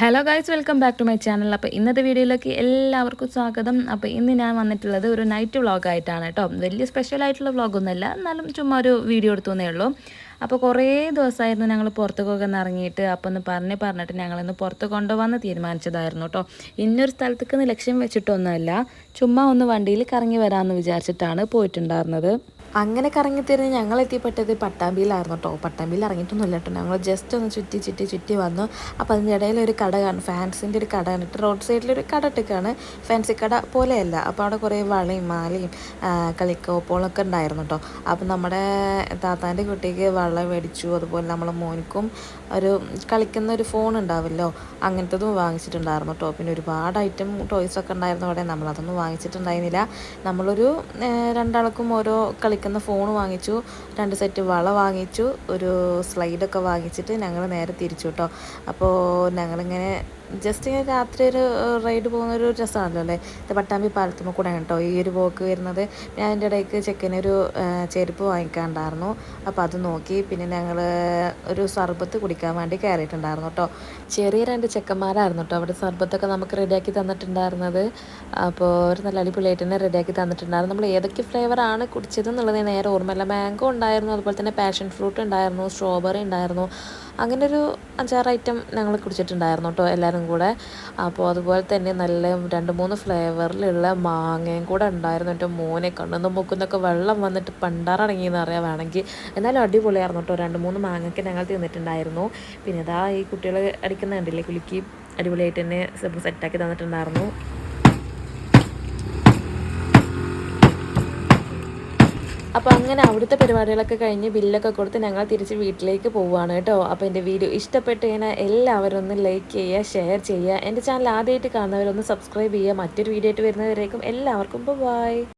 Hello guys welcome back to my channel അപ്പോൾ ഇന്നത്തെ വീഡിയോയിലേക്ക് എല്ലാവർക്കും സ്വാഗതം. അപ്പോൾ ഇന്ന് ഞാൻ വന്നിട്ടുള്ളത് ഒരു നൈറ്റ് വ്ളോഗ് ആയിട്ടാണ് കേട്ടോ. വലിയ സ്പെഷ്യൽ ആയിട്ടുള്ള വ്ളോഗൊന്നുമല്ല എന്നാലും ചുമ്മാ ഒരു വീഡിയോ എടുത്തുവെന്നേ ഉള്ളൂ. അപ്പോൾ കുറേ ദിവസമായിരുന്നു ഞങ്ങൾ പുറത്തേക്കൊക്കെ ഇറങ്ങിയിട്ട് അപ്പോൾ ഒന്ന് പറഞ്ഞ് പറഞ്ഞിട്ട് ഞങ്ങളൊന്ന് പുറത്ത് കൊണ്ടുപോകാമെന്ന് തീരുമാനിച്ചതായിരുന്നു കേട്ടോ. ഇന്നൊരു സ്ഥലത്തേക്ക് ലക്ഷ്യം വെച്ചിട്ടൊന്നുമല്ല ചുമ്മാ ഒന്ന് വണ്ടിയിൽ കറങ്ങി വരാമെന്ന് വിചാരിച്ചിട്ടാണ് പോയിട്ടുണ്ടായിരുന്നത്. അങ്ങനെ കറങ്ങിത്തിരിഞ്ഞ് ഞങ്ങൾ എത്തിപ്പെട്ടത് പട്ടാമ്പിയിലായിരുന്നു കേട്ടോ. പട്ടാമ്പിയിൽ ഇറങ്ങിയിട്ടൊന്നുമില്ല കേട്ടോ. ഞങ്ങൾ ജസ്റ്റ് ഒന്ന് ചുറ്റി ചുറ്റി ചുറ്റി വന്നു. അപ്പോൾ അതിന്റെ ഇടയിൽ ഒരു കട കാണും. ഫാൻസിന്റെ ഒരു കട കണ്ടിട്ട് റോഡ് സൈഡിലൊരു കട ഇട്ടേക്കാണ് ഫാൻസി കട പോലെയല്ല. അപ്പോൾ അവിടെ കുറേ വളയും മാലയും കളിക്കോപ്പുകളൊക്കെ ഉണ്ടായിരുന്നു കേട്ടോ. അപ്പോൾ നമ്മുടെ താത്താന്റെ കുട്ടിക്ക് വള മേടിച്ചു. അതുപോലെ നമ്മളെ മോനിക്കും ഒരു കളിക്കുന്ന ഒരു ഫോൺ ഉണ്ടാവില്ലോ. അങ്ങനത്തതും വാങ്ങിച്ചിട്ടുണ്ടായിരുന്നു കേട്ടോ. പിന്നെ ഒരുപാട് ഐറ്റം ടോയ്സൊക്കെ ഉണ്ടായിരുന്നു അവിടെ. നമ്മളതൊന്നും വാങ്ങിച്ചിട്ടുണ്ടായിരുന്നില്ല. നമ്മളൊരു രണ്ടാൾക്കും ഓരോ കളിക്കുന്ന ഫോൺ വാങ്ങിച്ചു. രണ്ട് സെറ്റ് വള വാങ്ങിച്ചു. ഒരു സ്ലൈഡൊക്കെ വാങ്ങിച്ചിട്ട് ഞങ്ങൾ നേരെ തിരിച്ചു കേട്ടോ അപ്പോൾ ഞങ്ങളിങ്ങനെ ജസ്റ്റ് ഇങ്ങനെ രാത്രി ഒരു റൈഡ് പോകുന്ന ഒരു രസമാണല്ലോ അല്ലേ? ഇത് പട്ടാമ്പി പാലത്തുമ്പോൾ കൂടെ കേട്ടോ. ഈ ഒരു വോക്ക് വരുന്നത്. ഞാൻ അതിന്റെ ഇടയ്ക്ക് ചെക്കനൊരു ചെരുപ്പ് വാങ്ങിക്കാണ്ടായിരുന്നു അപ്പോൾ അത് നോക്കി. പിന്നെ ഞങ്ങൾ ഒരു സർബത്ത് കുടിക്കാൻ വേണ്ടി കയറിയിട്ടുണ്ടായിരുന്നു കേട്ടോ. ചെറിയ രണ്ട് ചെക്കന്മാരായിരുന്നു കേട്ടോ. അവിടെ സർബത്തൊക്കെ നമുക്ക് റെഡിയാക്കി തന്നിട്ടുണ്ടായിരുന്നത്. അപ്പോൾ ഒരു നല്ല അടിപൊളിയായിട്ട് തന്നെ റെഡിയാക്കി തന്നിട്ടുണ്ടായിരുന്നു. നമ്മൾ ഏതൊക്കെ ഫ്ലേവറാണ് കുടിച്ചത് എന്നുള്ളത് നേരെ ഓർമ്മയില്ല. മാംഗോ ഉണ്ടായിരുന്നു. അതുപോലെ തന്നെ പാഷൻ ഫ്രൂട്ട് ഉണ്ടായിരുന്നു. സ്ട്രോബെറി ഉണ്ടായിരുന്നു. അങ്ങനെ ഒരു അഞ്ചാറ് ഐറ്റം ഞങ്ങൾ കുടിച്ചിട്ടുണ്ടായിരുന്നു കേട്ടോ എല്ലാവരും കൂടെ. അപ്പോൾ അതുപോലെ തന്നെ നല്ല രണ്ട് മൂന്ന് ഫ്ലേവറിലുള്ള മാങ്ങയും കൂടെ ഉണ്ടായിരുന്നു എന്റെ മോനെ. കണ്ണുന്നും മുക്കുന്നൊക്കെ വെള്ളം വന്നിട്ട് പണ്ടാറടങ്ങിയെന്ന് അറിയാൻ വേണമെങ്കിൽ. എന്നാലും അടിപൊളിയായിരുന്നു കേട്ടോ രണ്ട് മൂന്ന് മാങ്ങയ്ക്ക് ഞങ്ങൾ തിന്നിട്ടുണ്ടായിരുന്നു. പിന്നെ ഇതാ ഈ കുട്ടികൾ അടിക്കുന്ന കണ്ടില്ലേ കുലുക്കി അടിപൊളിയായിട്ട് തന്നെ സെറ്റാക്കി തന്നിട്ടുണ്ടായിരുന്നു. അപ്പോൾ അങ്ങനെ അവിടുത്തെ പരിപാടികളൊക്കെ കഴിഞ്ഞ് ബില്ലൊക്കെ കൊടുത്ത് ഞങ്ങൾ തിരിച്ച് വീട്ടിലേക്ക് പോവുകയാണ് കേട്ടോ. അപ്പോൾ എന്റെ വീഡിയോ ഇഷ്ടപ്പെട്ട് കഴിഞ്ഞാൽ എല്ലാവരും ഒന്ന് ലൈക്ക് ചെയ്യുക ഷെയർ ചെയ്യുക. എന്റെ ചാനൽ ആദ്യമായിട്ട് കാണുന്നവരൊന്ന് സബ്സ്ക്രൈബ് ചെയ്യുക. മറ്റൊരു വീഡിയോ ആയിട്ട് വരുന്നവരേക്കും എല്ലാവർക്കും ബൈ